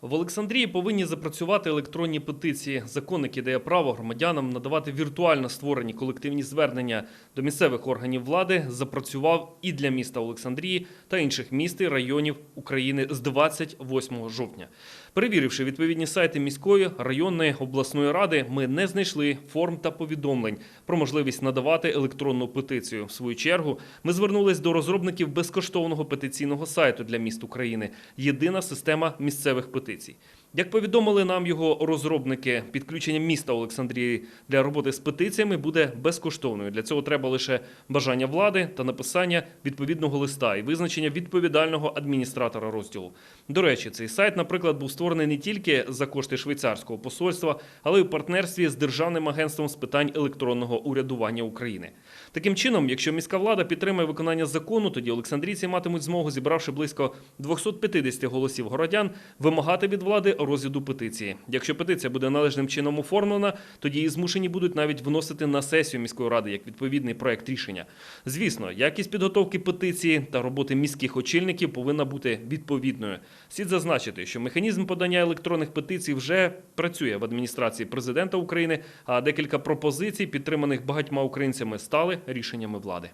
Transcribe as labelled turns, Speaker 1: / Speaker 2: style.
Speaker 1: В Олександрії повинні запрацювати електронні петиції. Закон, який дає право громадянам надавати віртуально створені колективні звернення до місцевих органів влади, запрацював і для міста Олександрії та інших міст і районів України з 28 жовтня. Перевіривши відповідні сайти міської, районної, обласної ради, ми не знайшли форм та повідомлень про можливість надавати електронну петицію. В свою чергу ми звернулись до розробників безкоштовного петиційного сайту для міст України Єдина система місцевих петицій. Brutizzi. Як повідомили нам його розробники, підключення міста Олександрії для роботи з петиціями буде безкоштовною. Для цього треба лише бажання влади та написання відповідного листа і визначення відповідального адміністратора розділу. До речі, цей сайт, наприклад, був створений не тільки за кошти швейцарського посольства, але й у партнерстві з Державним агентством з питань електронного урядування України. Таким чином, якщо міська влада підтримає виконання закону, тоді олександрійці матимуть змогу, зібравши близько 250 голосів городян, вимагати від влади розгляду петиції. Якщо петиція буде належним чином оформлена, тоді її змушені будуть навіть вносити на сесію міської ради як відповідний проект рішення. Звісно, якість підготовки петиції та роботи міських очільників повинна бути відповідною. Слід зазначити, що механізм подання електронних петицій вже працює в адміністрації президента України, а декілька пропозицій, підтриманих багатьма українцями, стали рішеннями влади.